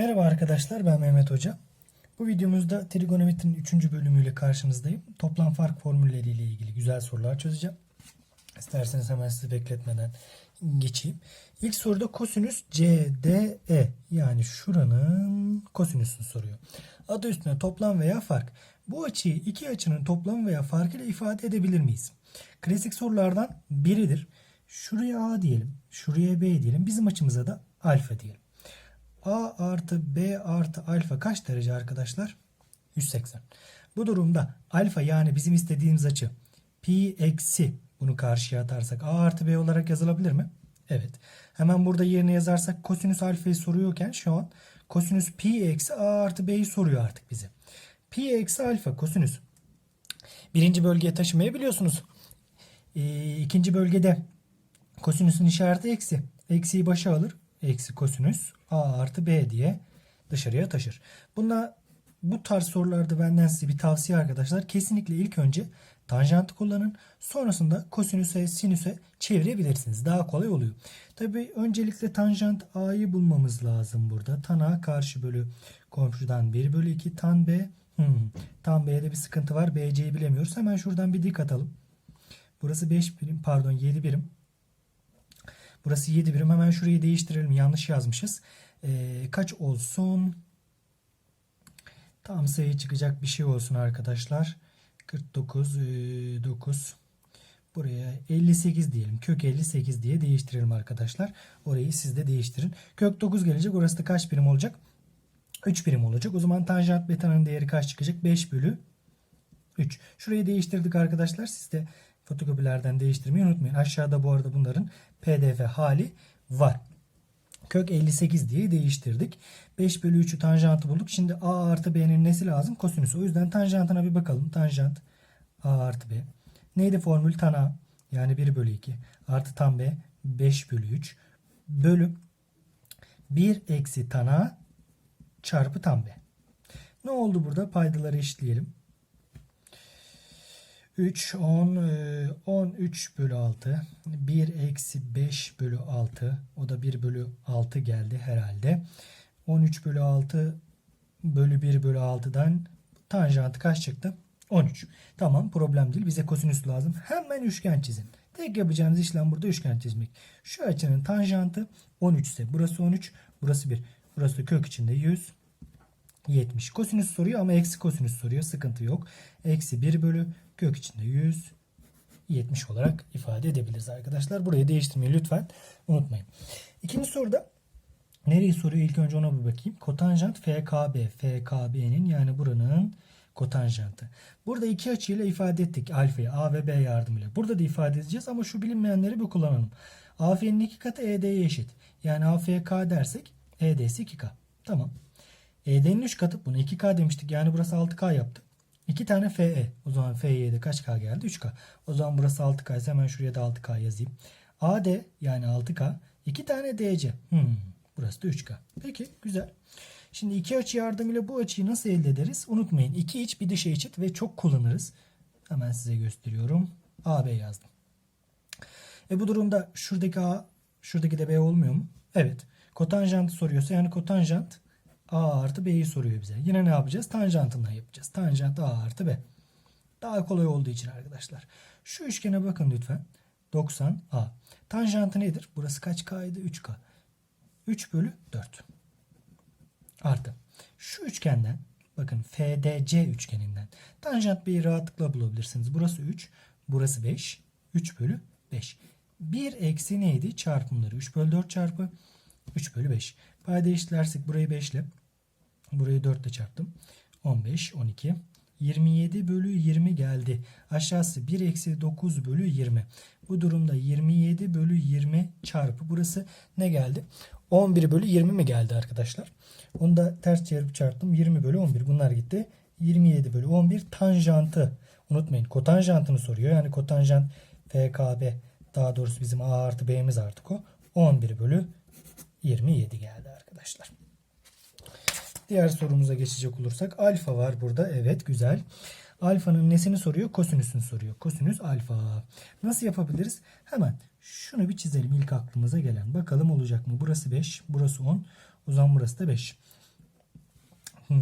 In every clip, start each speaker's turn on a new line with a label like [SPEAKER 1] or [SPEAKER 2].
[SPEAKER 1] Merhaba arkadaşlar ben Mehmet Hoca. Bu videomuzda trigonometrinin 3. bölümüyle karşınızdayım. Toplam fark formülleriyle ilgili güzel sorular çözeceğim. İsterseniz hemen sizi bekletmeden geçeyim. İlk soruda kosinüs CDE yani şuranın kosinüsünü soruyor. Adı üstüne toplam veya fark. Bu açıyı iki açının toplamı veya farkıyla ifade edebilir miyiz? Klasik sorulardan biridir. Şuraya A diyelim, şuraya B diyelim. Bizim açımıza da alfa diyelim. A artı B artı alfa kaç derece arkadaşlar? 180. Bu durumda alfa yani bizim istediğimiz açı pi eksi bunu karşıya atarsak A artı B olarak yazılabilir mi? Evet. Hemen burada yerine yazarsak kosinüs alfayı soruyorken şu an kosinüs pi eksi A artı B'yi soruyor artık bize. Pi eksi alfa kosinüs. Birinci bölgeye taşımayı biliyorsunuz. Ee, ikinci bölgede kosinüsün işareti eksi. Eksiyi başa alır. Eksi kosinüs a artı b diye dışarıya taşır. Buna bu tarz sorularda benden size bir tavsiye arkadaşlar. Kesinlikle ilk önce tanjantı kullanın. Sonrasında kosinüse, sinüse çevirebilirsiniz. Daha kolay oluyor. Tabi öncelikle tanjant a'yı bulmamız lazım burada. Tan a karşı bölü komşudan 1 bölü 2 tan b. Hmm, tan b'de bir sıkıntı var. bc'yi bilemiyoruz. Hemen şuradan bir dik atalım. Burası 5 birim pardon 7 birim. Burası 7 birim. Hemen şurayı değiştirelim. Yanlış yazmışız. Ee, kaç olsun? Tam sayı çıkacak bir şey olsun arkadaşlar. 49, e, 9. Buraya 58 diyelim. Kök 58 diye değiştirelim arkadaşlar. Orayı siz de değiştirin. Kök 9 gelecek. Orası da kaç birim olacak? 3 birim olacak. O zaman tanjant betanın değeri kaç çıkacak? 5 bölü 3. Şurayı değiştirdik arkadaşlar. Siz de fotokopilerden değiştirmeyi unutmayın. Aşağıda bu arada bunların pdf hali var. Kök 58 diye değiştirdik. 5 bölü 3'ü tanjantı bulduk. Şimdi a artı b'nin nesi lazım? Kosinüs. O yüzden tanjantına bir bakalım. Tanjant a artı b. Neydi formül? Tan a yani 1 bölü 2 artı tan b 5 bölü 3 bölü 1 eksi tan a çarpı tan b. Ne oldu burada? Paydaları eşitleyelim. 3, 10, e, 13 bölü 6. 1 eksi 5 bölü 6. O da 1 bölü 6 geldi herhalde. 13 bölü 6 bölü 1 bölü 6'dan tanjantı kaç çıktı? 13. Tamam problem değil. Bize kosinüs lazım. Hemen üçgen çizin. Tek yapacağınız işlem burada üçgen çizmek. Şu açının tanjantı 13 ise burası 13, burası 1. Burası kök içinde 100. 70. Kosinüs soruyor ama eksi kosinüs soruyor. Sıkıntı yok. Eksi 1 bölü kök içinde 100 70 olarak ifade edebiliriz arkadaşlar. Burayı değiştirmeyi lütfen unutmayın. İkinci soruda nereyi soruyor? İlk önce ona bir bakayım. Kotanjant FKB. FKB'nin yani buranın kotanjantı. Burada iki açıyla ifade ettik alfayı A ve B yardımıyla. Burada da ifade edeceğiz ama şu bilinmeyenleri bir kullanalım. AF'nin iki katı ED'ye eşit. Yani AFK dersek ED'si 2K. Tamam. ED'nin 3 katı bunu 2K demiştik. Yani burası 6K yaptı. 2 tane FE. O zaman FE'ye kaç K geldi? 3K. O zaman burası 6K ise hemen şuraya da 6K yazayım. AD yani 6K. 2 tane DC. Hmm, burası da 3K. Peki güzel. Şimdi iki açı yardımıyla bu açıyı nasıl elde ederiz? Unutmayın. iki iç bir dışa eşit ve çok kullanırız. Hemen size gösteriyorum. AB yazdım. E bu durumda şuradaki A, şuradaki de B olmuyor mu? Evet. Kotanjantı soruyorsa yani kotanjant A artı B'yi soruyor bize. Yine ne yapacağız? Tanjantından yapacağız. Tanjant A artı B. Daha kolay olduğu için arkadaşlar. Şu üçgene bakın lütfen. 90 A. Tanjantı nedir? Burası kaç K'ydı? 3K. 3 bölü 4. Artı. Şu üçgenden bakın FDC üçgeninden tanjant B'yi rahatlıkla bulabilirsiniz. Burası 3. Burası 5. 3 bölü 5. 1 eksi neydi? Çarpımları 3 bölü 4 çarpı 3 bölü 5. Payda eşitlersek burayı 5 ile burayı 4 ile çarptım. 15, 12. 27 bölü 20 geldi. Aşağısı 1 eksi 9 bölü 20. Bu durumda 27 bölü 20 çarpı burası ne geldi? 11 bölü 20 mi geldi arkadaşlar? Onu da ters çevirip çarptım. 20 bölü 11 bunlar gitti. 27 bölü 11 tanjantı. Unutmayın kotanjantını soruyor. Yani kotanjant FKB daha doğrusu bizim A artı B'miz artık o. 11 bölü 27 geldi arkadaşlar. Diğer sorumuza geçecek olursak alfa var burada. Evet güzel. Alfanın nesini soruyor? Kosinüsünü soruyor. Kosinüs alfa. Nasıl yapabiliriz? Hemen şunu bir çizelim ilk aklımıza gelen. Bakalım olacak mı? Burası 5, burası 10. O zaman burası da 5. Hmm.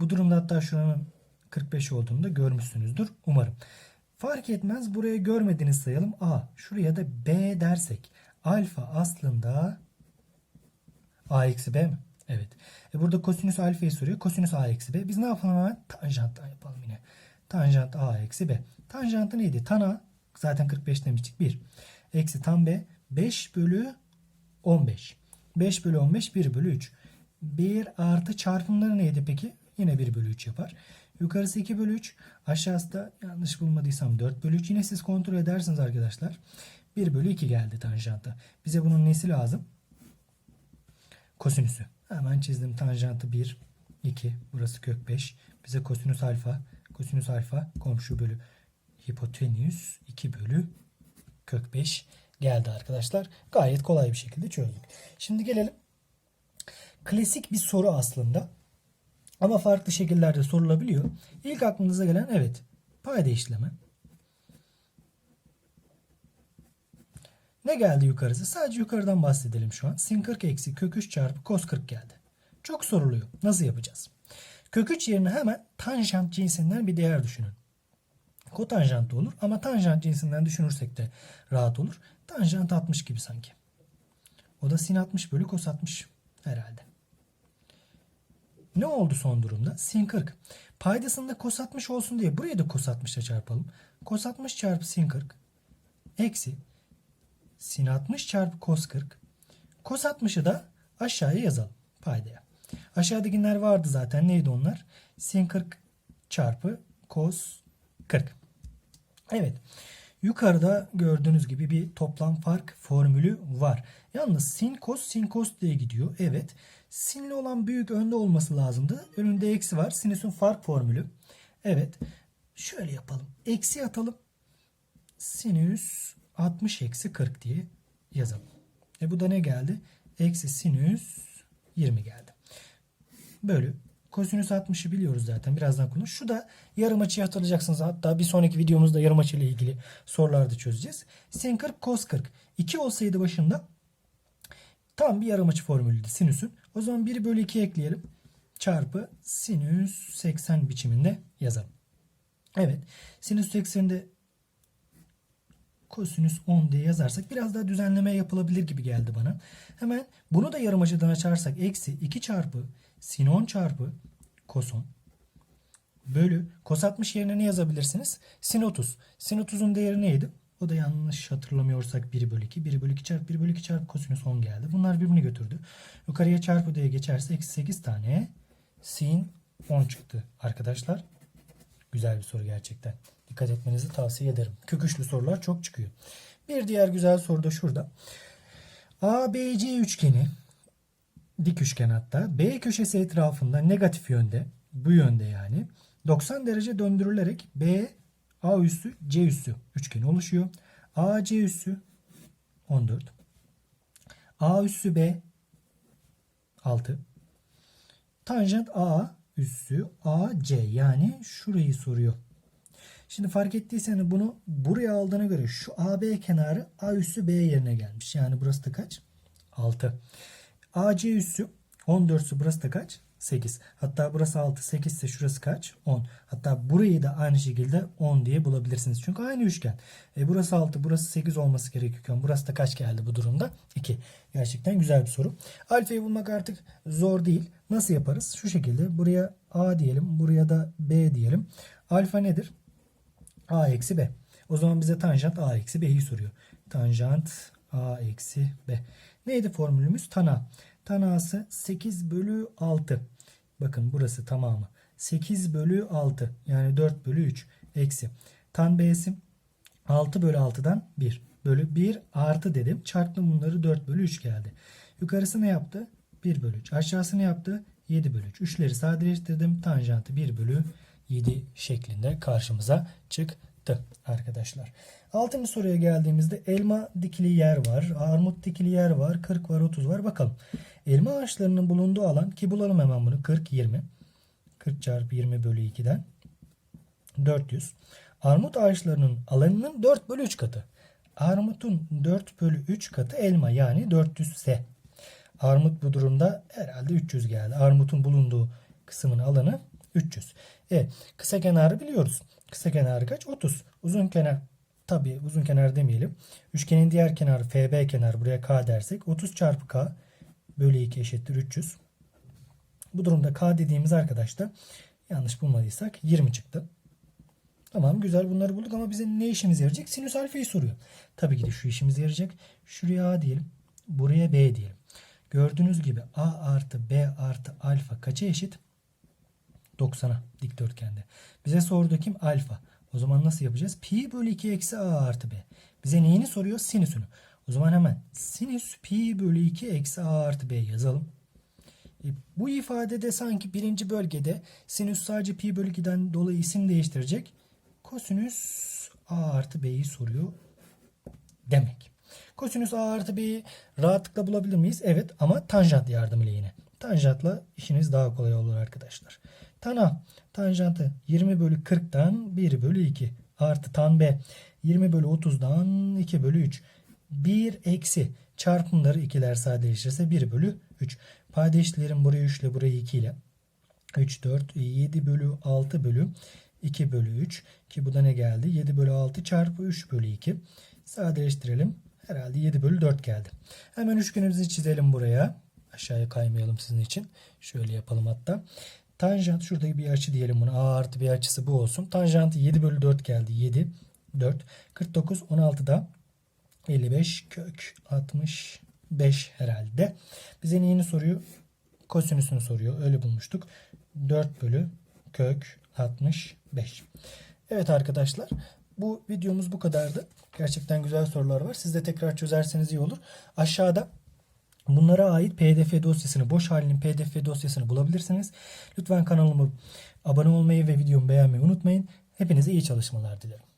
[SPEAKER 1] Bu durumda hatta şuranın 45 olduğunu da görmüşsünüzdür umarım. Fark etmez buraya görmediğiniz sayalım A. Şuraya da B dersek alfa aslında A eksi B mi? Evet. E burada kosinüs alfayı soruyor. Kosinüs A eksi B. Biz ne yapalım hemen? Tanjanttan yapalım yine. Tanjant A eksi B. Tanjantı neydi? Tan A. Zaten 45 demiştik. 1. Eksi tan B. 5 bölü 15. 5 bölü 15 1 bölü 3. 1 artı çarpımları neydi peki? Yine 1 bölü 3 yapar. Yukarısı 2 bölü 3. Aşağısı da yanlış bulmadıysam 4 bölü 3. Yine siz kontrol edersiniz arkadaşlar. 1 bölü 2 geldi tanjantı. Bize bunun nesi lazım? Kosinüsü. Hemen çizdim tanjantı 1, 2. Burası kök 5. Bize kosinüs alfa. Kosinüs alfa komşu bölü hipotenüs 2 bölü kök 5 geldi arkadaşlar. Gayet kolay bir şekilde çözdük. Şimdi gelelim. Klasik bir soru aslında. Ama farklı şekillerde sorulabiliyor. İlk aklınıza gelen evet. Payda işlemi. Ne geldi yukarısı? Sadece yukarıdan bahsedelim şu an. Sin 40 eksi kök 3 çarpı kos 40 geldi. Çok soruluyor. Nasıl yapacağız? Kök 3 yerine hemen tanjant cinsinden bir değer düşünün. Kotanjant da olur ama tanjant cinsinden düşünürsek de rahat olur. Tanjant 60 gibi sanki. O da sin 60 bölü kos 60 herhalde. Ne oldu son durumda? Sin 40. Paydasında kos 60 olsun diye buraya da kos 60 ile çarpalım. Kos 60 çarpı sin 40 eksi sin 60 çarpı kos 40. Kos 60'ı da aşağıya yazalım paydaya. Aşağıdakiler vardı zaten. Neydi onlar? Sin 40 çarpı kos 40. Evet. Yukarıda gördüğünüz gibi bir toplam fark formülü var. Yalnız sin kos sin kos diye gidiyor. Evet. Sinli olan büyük önde olması lazımdı. Önünde eksi var. Sinüsün fark formülü. Evet. Şöyle yapalım. Eksi atalım. Sinüs 60 eksi 40 diye yazalım. E bu da ne geldi? Eksi sinüs 20 geldi. Bölü. Kosinüs 60'ı biliyoruz zaten. Birazdan konuş. Şu da yarım açıyı hatırlayacaksınız. Hatta bir sonraki videomuzda yarım açı ile ilgili sorularda çözeceğiz. Sin 40 kos 40. 2 olsaydı başında tam bir yarım açı formülüydü sinüsün. O zaman 1 bölü 2 ekleyelim. Çarpı sinüs 80 biçiminde yazalım. Evet. Sinüs 80'de kosinüs 10 diye yazarsak biraz daha düzenleme yapılabilir gibi geldi bana. Hemen bunu da yarım açıdan açarsak eksi 2 çarpı sin 10 çarpı kos 10 bölü kos 60 yerine ne yazabilirsiniz? Sin 30. Sin 30'un değeri neydi? O da yanlış hatırlamıyorsak 1 bölü 2. 1 bölü 2 çarpı 1 bölü 2 çarpı kosinüs 10 geldi. Bunlar birbirini götürdü. Yukarıya çarpı diye geçerse eksi 8 tane sin 10 çıktı arkadaşlar. Güzel bir soru gerçekten. Dikkat etmenizi tavsiye ederim. Köküçlü sorular çok çıkıyor. Bir diğer güzel soru da şurada. ABC üçgeni dik üçgen hatta B köşesi etrafında negatif yönde bu yönde yani 90 derece döndürülerek B A üssü C üssü üçgeni oluşuyor. AC üssü 14 A üssü B 6 Tanjant A üssü AC yani şurayı soruyor. Şimdi fark ettiyseniz bunu buraya aldığına göre şu AB kenarı A üssü B yerine gelmiş. Yani burası da kaç? 6. AC üssü 14 ise burası da kaç? 8. Hatta burası 6, 8 ise şurası kaç? 10. Hatta burayı da aynı şekilde 10 diye bulabilirsiniz. Çünkü aynı üçgen. E burası 6, burası 8 olması gerekiyorken burası da kaç geldi bu durumda? 2. Gerçekten güzel bir soru. Alfayı bulmak artık zor değil. Nasıl yaparız? Şu şekilde buraya A diyelim, buraya da B diyelim. Alfa nedir? A eksi B. O zaman bize tanjant A eksi B'yi soruyor. Tanjant A eksi B. Neydi formülümüz? Tan A. Tan A'sı 8 bölü 6. Bakın burası tamamı. 8 bölü 6. Yani 4 bölü 3. Eksi. Tan B'si 6 bölü 6'dan 1. Bölü 1 artı dedim. Çarptım bunları 4 bölü 3 geldi. Yukarısı ne yaptı? 1 bölü 3. Aşağısı ne yaptı? 7 bölü 3. Üçleri sadeleştirdim. Tanjantı 1 bölü 7 şeklinde karşımıza çıktı arkadaşlar. Altıncı soruya geldiğimizde elma dikili yer var. Armut dikili yer var. 40 var 30 var. Bakalım. Elma ağaçlarının bulunduğu alan ki bulalım hemen bunu. 40 20. 40 çarpı 20 bölü 2'den 400. Armut ağaçlarının alanının 4 bölü 3 katı. Armutun 4 bölü 3 katı elma yani 400 ise. Armut bu durumda herhalde 300 geldi. Armutun bulunduğu kısmın alanı 300. E kısa kenarı biliyoruz. Kısa kenarı kaç? 30. Uzun kenar tabi uzun kenar demeyelim. Üçgenin diğer kenarı FB kenarı buraya K dersek 30 çarpı K bölü 2 eşittir 300. Bu durumda K dediğimiz arkadaş da yanlış bulmadıysak 20 çıktı. Tamam güzel bunları bulduk ama bize ne işimize yarayacak? Sinüs alfayı soruyor. Tabii ki de şu işimize yarayacak. Şuraya A diyelim. Buraya B diyelim. Gördüğünüz gibi A artı B artı alfa kaça eşit? 90'a dikdörtgende. Bize sordu kim? Alfa. O zaman nasıl yapacağız? Pi bölü 2 eksi A artı B. Bize neyini soruyor? Sinüsünü. O zaman hemen sinüs pi bölü 2 eksi A artı B yazalım. E, bu ifadede sanki birinci bölgede sinüs sadece pi bölü 2'den dolayı isim değiştirecek. Kosinüs A artı B'yi soruyor demek. Kosinüs A artı B'yi rahatlıkla bulabilir miyiz? Evet ama tanjant yardımıyla yine. Tanjantla işiniz daha kolay olur arkadaşlar. Tan A tanjantı 20 bölü 40'dan 1 bölü 2 artı tan B 20 bölü 30'dan 2 bölü 3 1 eksi çarpımları ikiler sadeleşirse 1 bölü 3. Payda eşitlerin burayı 3 ile burayı 2 ile 3, 4, 7 bölü 6 bölü 2 bölü 3 ki bu da ne geldi? 7 bölü 6 çarpı 3 bölü 2. Sadeleştirelim. Herhalde 7 bölü 4 geldi. Hemen üçgenimizi çizelim buraya. Aşağıya kaymayalım sizin için. Şöyle yapalım hatta. Tanjant şuradaki bir açı diyelim buna. A artı bir açısı bu olsun. Tanjantı 7 bölü 4 geldi. 7, 4, 49, 16'da 55 kök 65 herhalde. Bize neyini soruyor? Kosinüsünü soruyor. Öyle bulmuştuk. 4 bölü kök 65. Evet arkadaşlar bu videomuz bu kadardı. Gerçekten güzel sorular var. Siz de tekrar çözerseniz iyi olur. Aşağıda bunlara ait pdf dosyasını, boş halinin pdf dosyasını bulabilirsiniz. Lütfen kanalıma abone olmayı ve videomu beğenmeyi unutmayın. Hepinize iyi çalışmalar dilerim.